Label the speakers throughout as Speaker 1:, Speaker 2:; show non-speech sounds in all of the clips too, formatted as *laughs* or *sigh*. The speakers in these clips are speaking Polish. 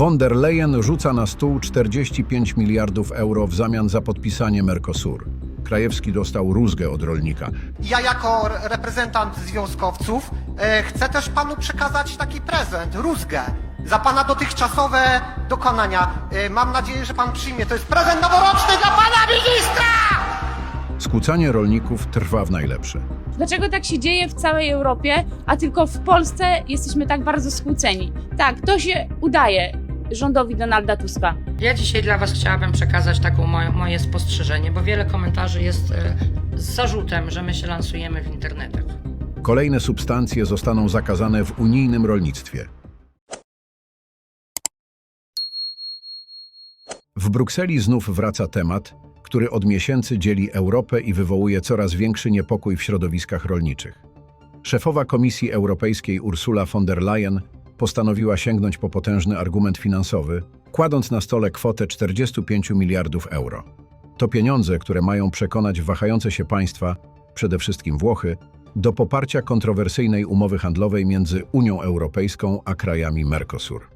Speaker 1: Von der Leyen rzuca na stół 45 miliardów euro w zamian za podpisanie Mercosur. Krajewski dostał rózgę od rolnika.
Speaker 2: Ja jako re- reprezentant związkowców e, chcę też panu przekazać taki prezent, rózgę, za pana dotychczasowe dokonania. E, mam nadzieję, że pan przyjmie. To jest prezent noworoczny dla pana ministra!
Speaker 1: Skłócanie rolników trwa w najlepsze.
Speaker 3: Dlaczego tak się dzieje w całej Europie, a tylko w Polsce jesteśmy tak bardzo skłóceni? Tak, to się udaje rządowi Donalda Tuska.
Speaker 4: Ja dzisiaj dla Was chciałabym przekazać taką moje, moje spostrzeżenie, bo wiele komentarzy jest e, z zarzutem, że my się lansujemy w internetach.
Speaker 1: Kolejne substancje zostaną zakazane w unijnym rolnictwie. W Brukseli znów wraca temat, który od miesięcy dzieli Europę i wywołuje coraz większy niepokój w środowiskach rolniczych. Szefowa Komisji Europejskiej Ursula von der Leyen postanowiła sięgnąć po potężny argument finansowy, kładąc na stole kwotę 45 miliardów euro. To pieniądze, które mają przekonać wahające się państwa, przede wszystkim Włochy, do poparcia kontrowersyjnej umowy handlowej między Unią Europejską a krajami Mercosur.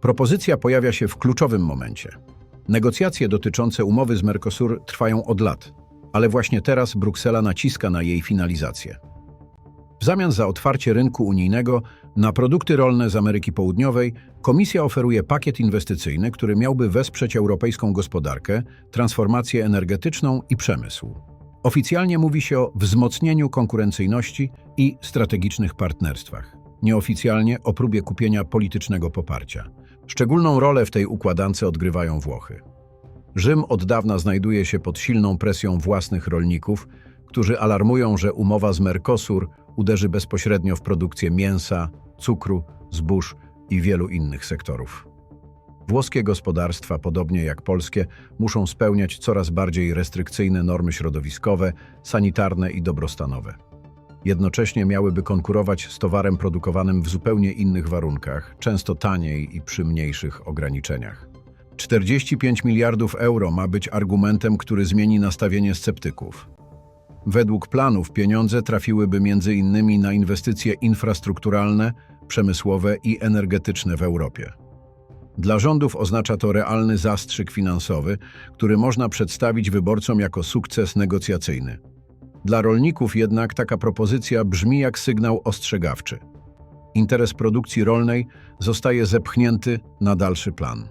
Speaker 1: Propozycja pojawia się w kluczowym momencie. Negocjacje dotyczące umowy z Mercosur trwają od lat, ale właśnie teraz Bruksela naciska na jej finalizację. W zamian za otwarcie rynku unijnego na produkty rolne z Ameryki Południowej, Komisja oferuje pakiet inwestycyjny, który miałby wesprzeć europejską gospodarkę, transformację energetyczną i przemysł. Oficjalnie mówi się o wzmocnieniu konkurencyjności i strategicznych partnerstwach. Nieoficjalnie o próbie kupienia politycznego poparcia. Szczególną rolę w tej układance odgrywają Włochy. Rzym od dawna znajduje się pod silną presją własnych rolników, którzy alarmują, że umowa z Mercosur uderzy bezpośrednio w produkcję mięsa, cukru, zbóż i wielu innych sektorów. Włoskie gospodarstwa, podobnie jak polskie, muszą spełniać coraz bardziej restrykcyjne normy środowiskowe, sanitarne i dobrostanowe. Jednocześnie miałyby konkurować z towarem produkowanym w zupełnie innych warunkach, często taniej i przy mniejszych ograniczeniach. 45 miliardów euro ma być argumentem, który zmieni nastawienie sceptyków. Według planów pieniądze trafiłyby m.in. na inwestycje infrastrukturalne, przemysłowe i energetyczne w Europie. Dla rządów oznacza to realny zastrzyk finansowy, który można przedstawić wyborcom jako sukces negocjacyjny. Dla rolników jednak taka propozycja brzmi jak sygnał ostrzegawczy. Interes produkcji rolnej zostaje zepchnięty na dalszy plan.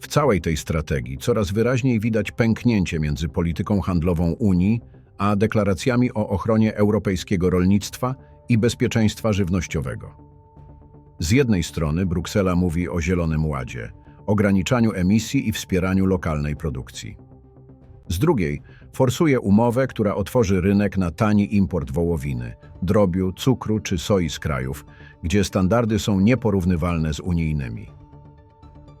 Speaker 1: W całej tej strategii coraz wyraźniej widać pęknięcie między polityką handlową Unii a deklaracjami o ochronie europejskiego rolnictwa i bezpieczeństwa żywnościowego. Z jednej strony Bruksela mówi o Zielonym Ładzie, ograniczaniu emisji i wspieraniu lokalnej produkcji. Z drugiej forsuje umowę, która otworzy rynek na tani import wołowiny, drobiu, cukru czy soi z krajów, gdzie standardy są nieporównywalne z unijnymi.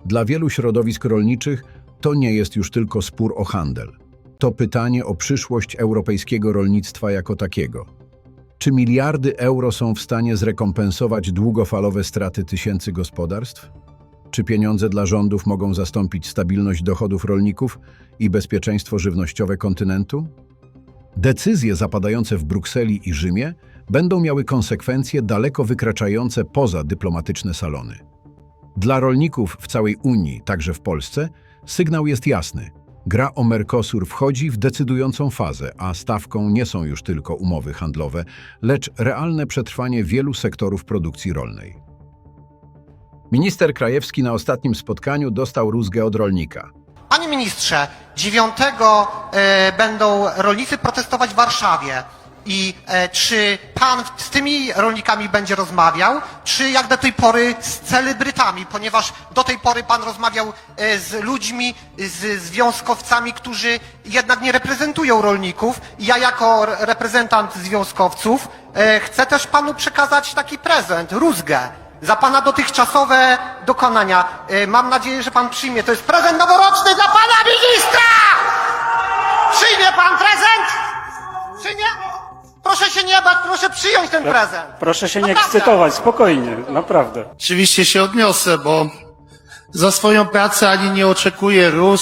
Speaker 1: Dla wielu środowisk rolniczych to nie jest już tylko spór o handel. To pytanie o przyszłość europejskiego rolnictwa jako takiego. Czy miliardy euro są w stanie zrekompensować długofalowe straty tysięcy gospodarstw? Czy pieniądze dla rządów mogą zastąpić stabilność dochodów rolników i bezpieczeństwo żywnościowe kontynentu? Decyzje zapadające w Brukseli i Rzymie będą miały konsekwencje daleko wykraczające poza dyplomatyczne salony. Dla rolników w całej Unii, także w Polsce, sygnał jest jasny. Gra o Mercosur wchodzi w decydującą fazę, a stawką nie są już tylko umowy handlowe, lecz realne przetrwanie wielu sektorów produkcji rolnej. Minister Krajewski na ostatnim spotkaniu dostał rózgę od rolnika.
Speaker 2: Panie ministrze, 9 e, będą rolnicy protestować w Warszawie. I e, czy pan z tymi rolnikami będzie rozmawiał, czy jak do tej pory z celebrytami, ponieważ do tej pory pan rozmawiał e, z ludźmi, z związkowcami, którzy jednak nie reprezentują rolników. Ja jako re- reprezentant związkowców e, chcę też panu przekazać taki prezent, rózgę, za pana dotychczasowe dokonania. E, mam nadzieję, że pan przyjmie. To jest prezent noworoczny dla pana ministra! Przyjmie pan prezent? Czy? Proszę się nie bać, proszę przyjąć ten prezent.
Speaker 5: Proszę się nie
Speaker 2: Naprawdę.
Speaker 5: ekscytować, spokojnie, naprawdę.
Speaker 6: Oczywiście się odniosę, bo za swoją pracę ani nie oczekuję róż,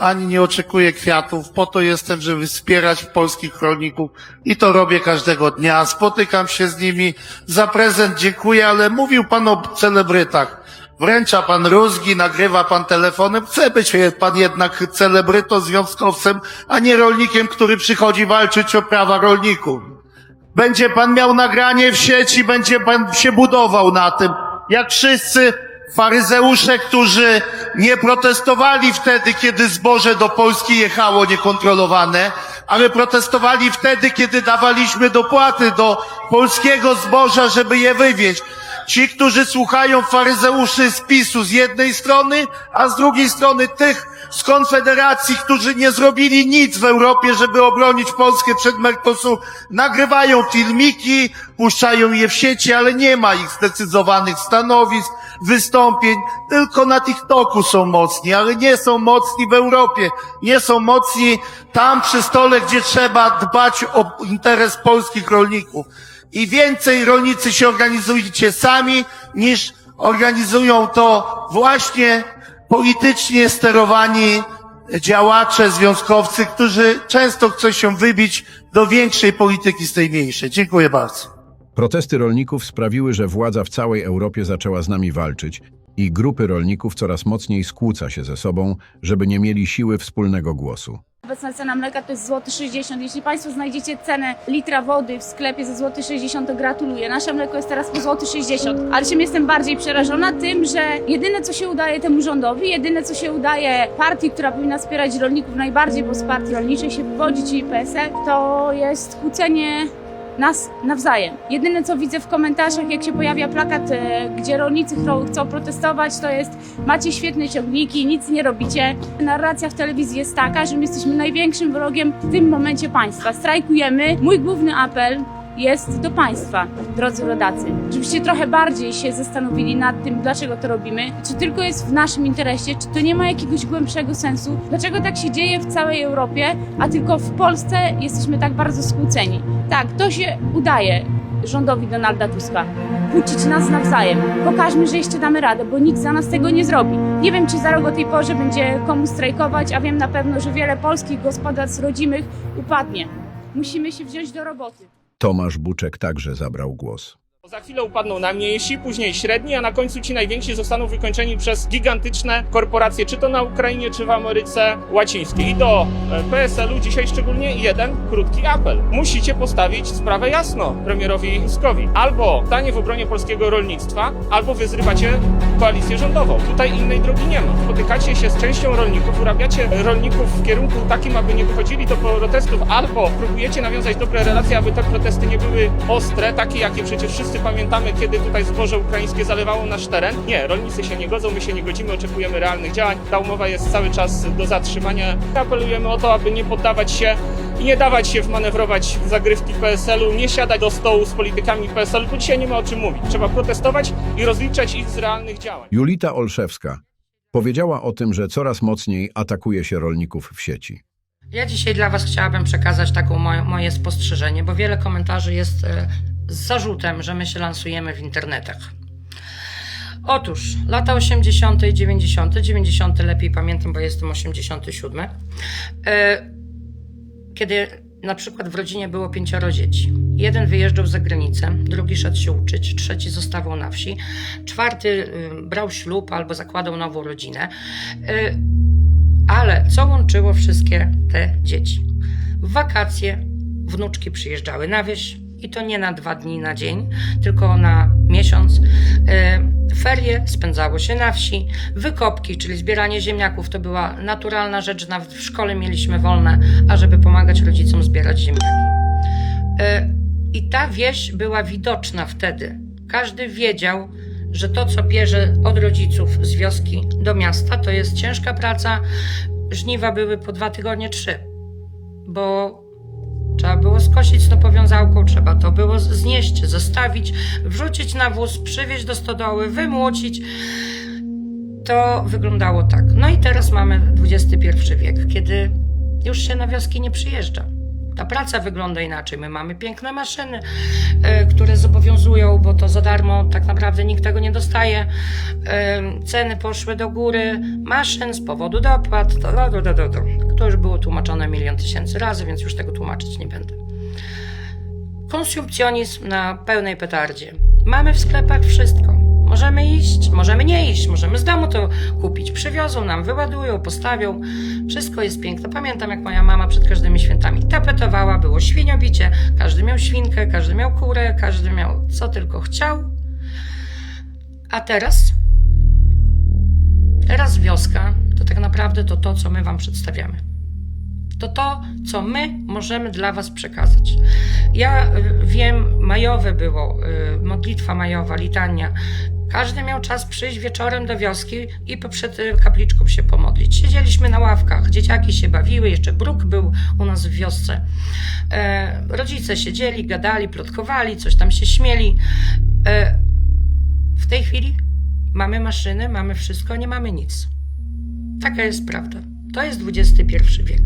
Speaker 6: ani nie oczekuję kwiatów. Po to jestem, żeby wspierać polskich rolników i to robię każdego dnia. Spotykam się z nimi. Za prezent dziękuję, ale mówił pan o celebrytach. wręcza pan rózgi, nagrywa pan telefonem. Chce być pan jednak celebrytą, związkowcem, a nie rolnikiem, który przychodzi walczyć o prawa rolników. Będzie pan miał nagranie w sieci, będzie pan się budował na tym. Jak wszyscy faryzeusze, którzy nie protestowali wtedy, kiedy zboże do Polski jechało niekontrolowane, ale protestowali wtedy, kiedy dawaliśmy dopłaty do polskiego zboża, żeby je wywieźć. Ci, którzy słuchają faryzeuszy z PiSu z jednej strony, a z drugiej strony tych z Konfederacji, którzy nie zrobili nic w Europie, żeby obronić Polskę przed Mercosur, nagrywają filmiki, puszczają je w sieci, ale nie ma ich zdecydowanych stanowisk, wystąpień, tylko na TikToku są mocni, ale nie są mocni w Europie, nie są mocni tam przy stole, gdzie trzeba dbać o interes polskich rolników. I więcej rolnicy się organizujcie sami, niż organizują to właśnie politycznie sterowani działacze, związkowcy, którzy często chcą się wybić do większej polityki z tej mniejszej. Dziękuję bardzo.
Speaker 1: Protesty rolników sprawiły, że władza w całej Europie zaczęła z nami walczyć i grupy rolników coraz mocniej skłóca się ze sobą, żeby nie mieli siły wspólnego głosu.
Speaker 3: Obecna cena mleka to jest złoty 60. Jeśli Państwo znajdziecie cenę litra wody w sklepie za złoty 60, to gratuluję. Nasze mleko jest teraz po złoty 60. Ale czym jestem bardziej przerażona? Tym, że jedyne co się udaje temu rządowi, jedyne co się udaje partii, która powinna wspierać rolników najbardziej, bo z partii rolniczej się wywodzi, czyli PSL, to jest kłócenie nas nawzajem. Jedyne co widzę w komentarzach, jak się pojawia plakat, e, gdzie rolnicy chcą, chcą protestować, to jest macie świetne ciągniki, nic nie robicie. Narracja w telewizji jest taka, że my jesteśmy największym wrogiem w tym momencie państwa. Strajkujemy. Mój główny apel jest do Państwa, drodzy rodacy, żebyście trochę bardziej się zastanowili nad tym, dlaczego to robimy, czy tylko jest w naszym interesie, czy to nie ma jakiegoś głębszego sensu, dlaczego tak się dzieje w całej Europie, a tylko w Polsce jesteśmy tak bardzo skłóceni. Tak, to się udaje rządowi Donalda Tuska. Kłócić nas nawzajem. Pokażmy, że jeszcze damy radę, bo nikt za nas tego nie zrobi. Nie wiem, czy za rok o tej porze będzie komu strajkować, a wiem na pewno, że wiele polskich gospodarstw rodzimych upadnie. Musimy się wziąć do roboty.
Speaker 1: Tomasz Buczek także zabrał głos.
Speaker 7: Za chwilę upadną najmniejsi, później średni, a na końcu ci najwięksi zostaną wykończeni przez gigantyczne korporacje, czy to na Ukrainie, czy w Ameryce Łacińskiej. I do e, PSL-u dzisiaj szczególnie jeden krótki apel. Musicie postawić sprawę jasno premierowi Tuskowi. Albo stanie w obronie polskiego rolnictwa, albo wy zrywacie koalicję rządową. Tutaj innej drogi nie ma. Spotykacie się z częścią rolników, urabiacie rolników w kierunku takim, aby nie wychodzili do protestów, albo próbujecie nawiązać dobre relacje, aby te protesty nie były ostre, takie jakie przecież wszyscy pamiętamy, kiedy tutaj zboże ukraińskie zalewało nasz teren. Nie, rolnicy się nie godzą, my się nie godzimy, oczekujemy realnych działań. Ta umowa jest cały czas do zatrzymania. Apelujemy o to, aby nie poddawać się i nie dawać się wmanewrować w zagrywki PSL-u, nie siadać do stołu z politykami PSL-u, bo dzisiaj nie ma o czym mówić. Trzeba protestować i rozliczać ich z realnych działań.
Speaker 1: Julita Olszewska powiedziała o tym, że coraz mocniej atakuje się rolników w sieci.
Speaker 4: Ja dzisiaj dla Was chciałabym przekazać taką moje, moje spostrzeżenie, bo wiele komentarzy jest e, z zarzutem, że my się lansujemy w internetach. Otóż lata 80. i 90., 90. lepiej pamiętam, bo jestem 87. E, kiedy na przykład w rodzinie było pięcioro dzieci. Jeden wyjeżdżał za granicę, drugi szedł się uczyć, trzeci zostawał na wsi, czwarty y, brał ślub albo zakładał nową rodzinę. Y, ale co łączyło wszystkie te dzieci? W wakacje wnuczki przyjeżdżały na wieś i to nie na dwa dni na dzień, tylko na miesiąc. E, Ferie spędzało się na wsi, wykopki, czyli zbieranie ziemniaków to była naturalna rzecz. Nawet w szkole mieliśmy wolne, ażeby pomagać rodzicom zbierać ziemniaki. E, I ta wieś była widoczna wtedy. Każdy wiedział, że to, co bierze od rodziców z wioski do miasta, to jest ciężka praca. Żniwa były po dwa tygodnie, trzy, bo trzeba było skosić snopowiązałką, trzeba to było znieść, zostawić, wrzucić na wóz, przywieźć do stodoły, wymłocić. To wyglądało tak. No i teraz mamy XXI wiek, kiedy już się na wioski nie przyjeżdża. Ta praca wygląda inaczej. My mamy piękne maszyny, e, które zobowiązują, bo to za darmo tak naprawdę nikt tego nie dostaje. E, ceny poszły do góry maszyn z powodu dopłat. To, już było tłumaczone milion tysięcy razy, więc już tego tłumaczyć nie będę. Konsumpcjonizm na pełnej petardzie. Mamy w sklepach wszystko. Możemy z domu to kupić. Przywiozą nam, wyładują, postawią. Wszystko jest piękne. Pamiętam, jak moja mama przed każdymi świętami tapetowała, było świniobicie. Każdy miał świnkę, każdy miał kurę, każdy miał co tylko chciał. A teraz? Teraz wioska to tak naprawdę to to, co my Wam przedstawiamy. To to, co my możemy dla Was przekazać. Ja y, wiem, majowe było, y, modlitwa majowa, litania. Każdy miał czas przyjść wieczorem do wioski i przed y, kapliczką się pomodlić. Siedzieliśmy na ławkach, dzieciaki się bawiły, jeszcze bruk był u nas w wiosce. E, rodzice siedzieli, gadali, plotkowali, coś tam się śmieli. E, w tej chwili mamy maszyny, mamy wszystko, nie mamy nic. Taka jest prawda. To jest XXI wiek.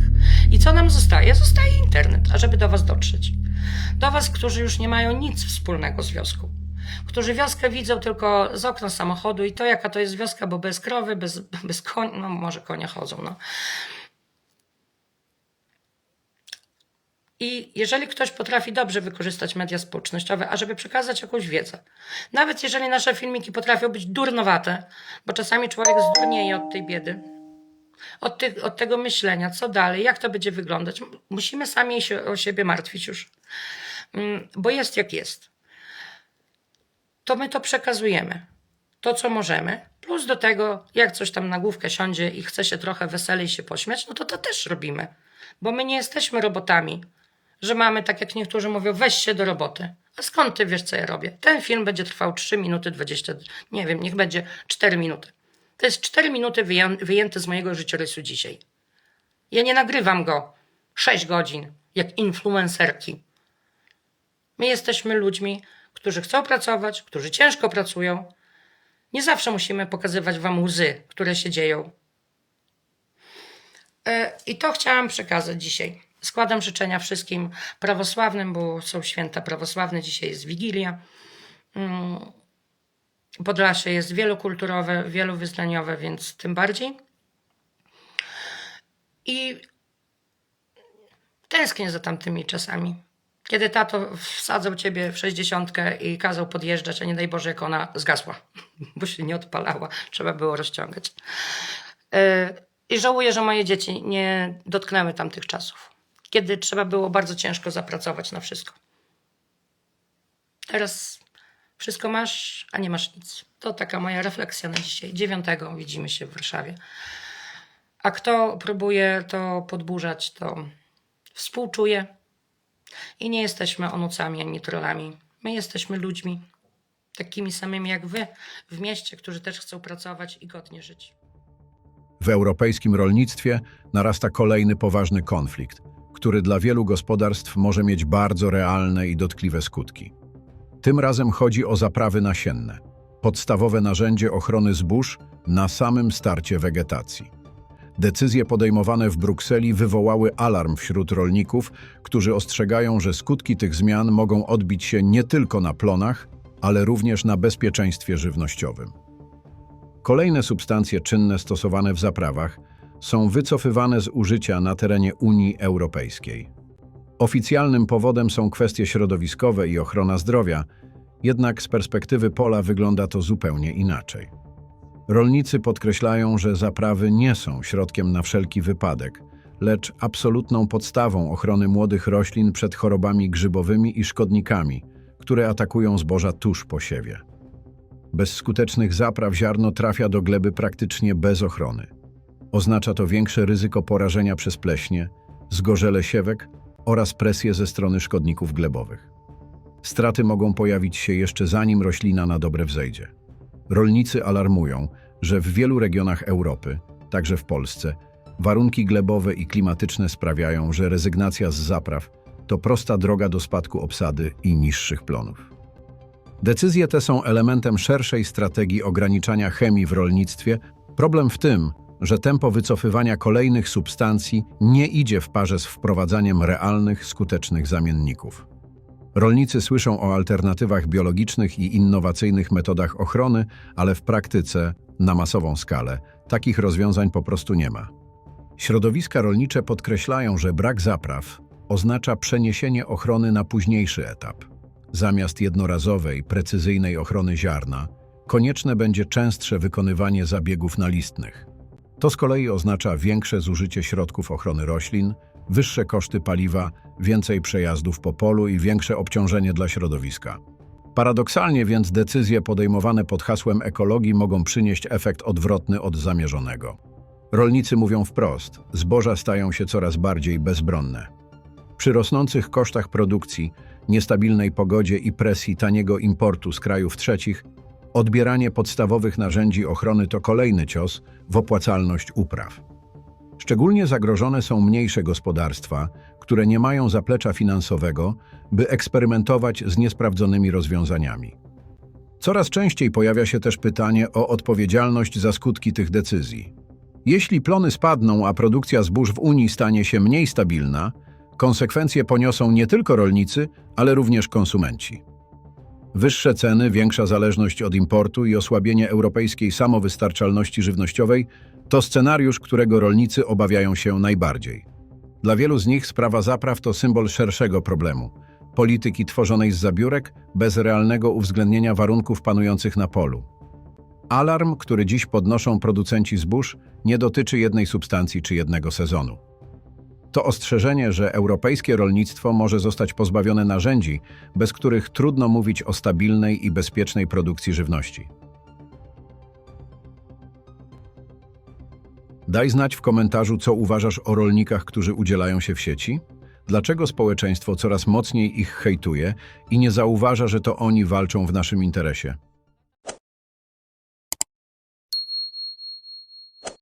Speaker 4: I co nam zostaje? Zostaje internet, ażeby do Was dotrzeć. Do Was, którzy już nie mają nic wspólnego z wioską. Którzy wioskę widzą tylko z okna samochodu i to, jaka to jest wioska, bo bez krowy, bez, *laughs* bez konia, no może konie chodzą, no. I jeżeli ktoś potrafi dobrze wykorzystać media społecznościowe, ażeby przekazać jakąś wiedzę, nawet jeżeli nasze filmiki potrafią być durnowate, bo czasami człowiek zdurnieje od tej biedy, od, od tego myślenia, co dalej, jak to będzie wyglądać, musimy sami się o siebie martwić już, Mm, bo jest jak jest. To my to przekazujemy, to co możemy, plus do tego, jak coś tam na główkę siądzie i chce się trochę weselej się pośmiać, no to to też robimy, bo my nie jesteśmy robotami, że mamy, tak jak niektórzy mówią, weź się do roboty. A skąd ty wiesz, co ja robię? Ten film będzie trwał 3 minuty 20, nie wiem, niech będzie 4 minuty. To jest 4 minuty wyję- wyjęte z mojego życiorysu dzisiaj. Ja nie nagrywam go 6 godzin, jak influencerki. My jesteśmy ludźmi, którzy chcą pracować, którzy ciężko pracują. Nie zawsze musimy pokazywać wam łzy, które się dzieją. E, I to chciałam przekazać dzisiaj. Składam życzenia wszystkim prawosławnym, bo są święta prawosławne, dzisiaj jest Wigilia. Mm, Podlasie jest wielokulturowe, wielowyznaniowe, więc tym bardziej. I tęsknię za tamtymi czasami. Kiedy tato wsadzał ciebie w sześćdziesiątkę i kazał podjeżdżać, a nie daj Boże, jak ona zgasła, *laughs* bo się nie odpalała, trzeba było rozciągać. Yy, I żałuję, że moje dzieci nie dotknęły tamtych czasów, kiedy trzeba było bardzo ciężko zapracować na wszystko. Teraz wszystko masz, a nie masz nic. To taka moja refleksja na dzisiaj. Dziewiątego widzimy się w Warszawie. A kto próbuje to podburzać, to współczuje. I nie jesteśmy onucami ani trollami. My jesteśmy ludźmi, takimi samymi jak wy, w mieście, którzy też chcą pracować i godnie żyć.
Speaker 1: W europejskim rolnictwie narasta kolejny poważny konflikt, który dla wielu gospodarstw może mieć bardzo realne i dotkliwe skutki. Tym razem chodzi o zaprawy nasienne, podstawowe narzędzie ochrony zbóż na samym starcie wegetacji. Decyzje podejmowane w Brukseli wywołały alarm wśród rolników, którzy ostrzegają, że skutki tych zmian mogą odbić się nie tylko na plonach, ale również na bezpieczeństwie żywnościowym. Kolejne substancje czynne stosowane w zaprawach są wycofywane z użycia na terenie Unii Europejskiej. Oficjalnym powodem są kwestie środowiskowe i ochrona zdrowia, jednak z perspektywy pola wygląda to zupełnie inaczej. Rolnicy podkreślają, że zaprawy nie są środkiem na wszelki wypadek, lecz absolutną podstawą ochrony młodych roślin przed chorobami grzybowymi i szkodnikami, które atakują zboża tuż po siewie. Bez skutecznych zapraw ziarno trafia do gleby praktycznie bez ochrony. Oznacza to większe ryzyko porażenia przez pleśnie, zgorzele siewek oraz presję ze strony szkodników glebowych. Straty mogą pojawić się jeszcze zanim roślina na dobre wzejdzie. Rolnicy alarmują, że w wielu regionach Europy, także w Polsce, warunki glebowe i klimatyczne sprawiają, że rezygnacja z zapraw to prosta droga do spadku obsady i niższych plonów. Decyzje te są elementem szerszej strategii ograniczania chemii w rolnictwie. Problem w tym, że tempo wycofywania kolejnych substancji nie idzie w parze z wprowadzaniem realnych, skutecznych zamienników. Rolnicy słyszą o alternatywach biologicznych i innowacyjnych metodach ochrony, ale w praktyce, na masową skalę, takich rozwiązań po prostu nie ma. Środowiska rolnicze podkreślają, że brak zapraw oznacza przeniesienie ochrony na późniejszy etap. Zamiast jednorazowej, precyzyjnej ochrony ziarna, konieczne będzie częstsze wykonywanie zabiegów nalistnych. To z kolei oznacza większe zużycie środków ochrony roślin, wyższe koszty paliwa, więcej przejazdów po polu i większe obciążenie dla środowiska. Paradoksalnie więc decyzje podejmowane pod hasłem ekologii mogą przynieść efekt odwrotny od zamierzonego. Rolnicy mówią wprost, zboża stają się coraz bardziej bezbronne. Przy rosnących kosztach produkcji, niestabilnej pogodzie i presji taniego importu z krajów trzecich, odbieranie podstawowych narzędzi ochrony to kolejny cios w opłacalność upraw. Szczególnie zagrożone są mniejsze gospodarstwa, które nie mają zaplecza finansowego, by eksperymentować z niesprawdzonymi rozwiązaniami. Coraz częściej pojawia się też pytanie o odpowiedzialność za skutki tych decyzji. Jeśli plony spadną, a produkcja zbóż w Unii stanie się mniej stabilna, konsekwencje poniosą nie tylko rolnicy, ale również konsumenci. Wyższe ceny, większa zależność od importu i osłabienie europejskiej samowystarczalności żywnościowej to scenariusz, którego rolnicy obawiają się najbardziej. Dla wielu z nich sprawa zapraw to symbol szerszego problemu polityki tworzonej z zabiórek bez realnego uwzględnienia warunków panujących na polu. Alarm, który dziś podnoszą producenci zbóż, nie dotyczy jednej substancji czy jednego sezonu. To ostrzeżenie, że europejskie rolnictwo może zostać pozbawione narzędzi, bez których trudno mówić o stabilnej i bezpiecznej produkcji żywności. Daj znać w komentarzu, co uważasz o rolnikach, którzy udzielają się w sieci. Dlaczego społeczeństwo coraz mocniej ich hejtuje i nie zauważa, że to oni walczą w naszym interesie?